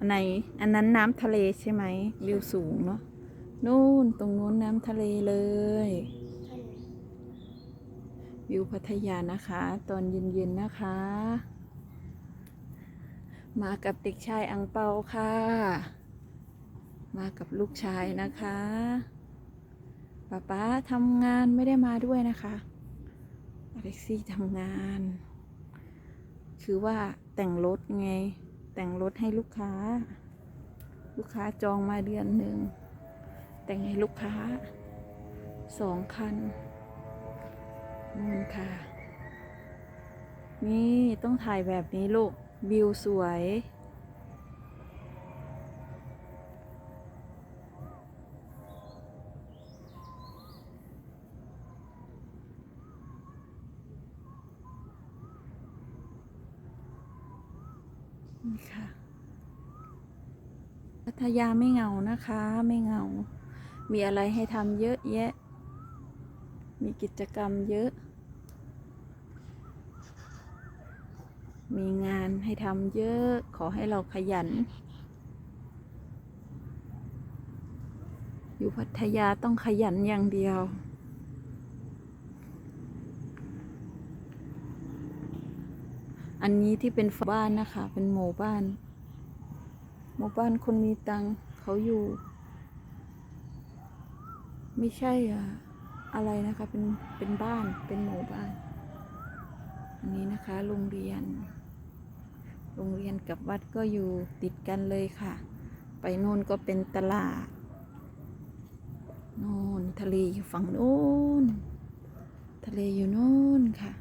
อันไหนอันนั้นน้ำทะเลใช่ไหมวิวสูงเนาะนู่นตรงนู้นน้ำทะเลเลย วิวพัทยานะคะ ตอนเย็นๆนะคะ มากับเด็กชายอังเปาค่ะ มากับลูกชายนะคะป๊าป๊าทำงานไม่ได้มาด้วยนะคะอเล็กซี่ทำงาน คือว่าแต่งรถไง แต่งรถให้ลูกค้า ลูกค้าจองมาเดือนหนึ่ง แต่งให้ลูกค้าสองคันนู่นค่ะ นี่ต้องถ่ายแบบนี้ลูก วิวสวย นี่ค่ะพัทยาไม่เหงานะคะ ไม่เหงา มีอะไรให้ทำเยอะแยะ มีกิจกรรมเยอะ มีงานให้ทำเยอะ ขอให้เราขยัน อยู่พัทยาต้องขยันอย่างเดียว อันนี้ที่เป็นบ้านนะคะ เป็นหมู่บ้าน หมู่บ้านคนมีตังเขาอยู่ ไม่ใช่อะอะไรนะคะ เป็นเป็นบ้านเป็นหมู่บ้าน อันนี้นะคะโรงเรียน โรงเรียนกับวัดก็อยู่ติดกันเลยค่ะ ไปโน่นก็เป็นตลาดโน่นทะเลอยู่ฝั่งโน้นทะเลอยู่โน่นค่ะ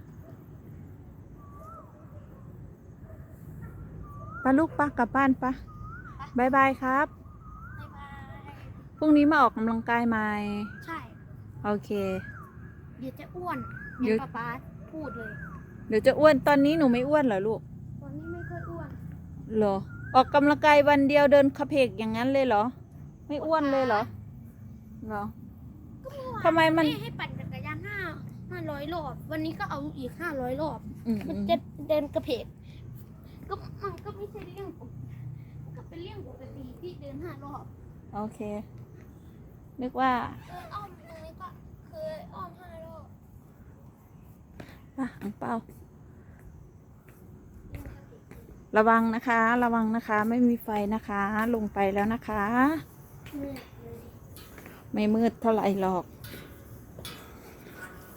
ปาลูกปะกลับบ้านปะบายบายครับ บ๊ายบาย พรุ่งนี้มาออกกำลังกายไหมใช่ โอเค เดี๋ยวจะอ้วนเดี๋เดี๋ยยววป๊าป๊าพูดเลย เดี๋ยวจะอ้วน ตอนนี้หนูไม่อ้วนเหรอลูก ตอนนี้ไม่ค่อยอ้วน เหรอ ออกกำลังกายวันเดียวเดินคาเพกอย่างนั้นเลยเหรอ ไม่อ้วนเลยเหรอ เหรอก็เมื่อวานทำไมมันให้ให้ปั่นจักรยานห้าห้าร้อยรอบ วันนี้ก็เอาอีกห้าร้อยรอบอืมมันอืมจะเดินกระเพก ก็มันก็ไม่ใช่เรื่องปกมันก็เป็นเรื่องปกติที่เดินห้ารอบโอเค นึกว่าเอออ้อมตรงนี้ก็เคยอ้อมห้ารอบอะอังเปาระวังนะคะ ระวังนะคะ ไม่มีไฟนะคะ ลงไปแล้วนะคะ เหนื่อยเลย ไม่มืดเท่าไหร่หรอกเ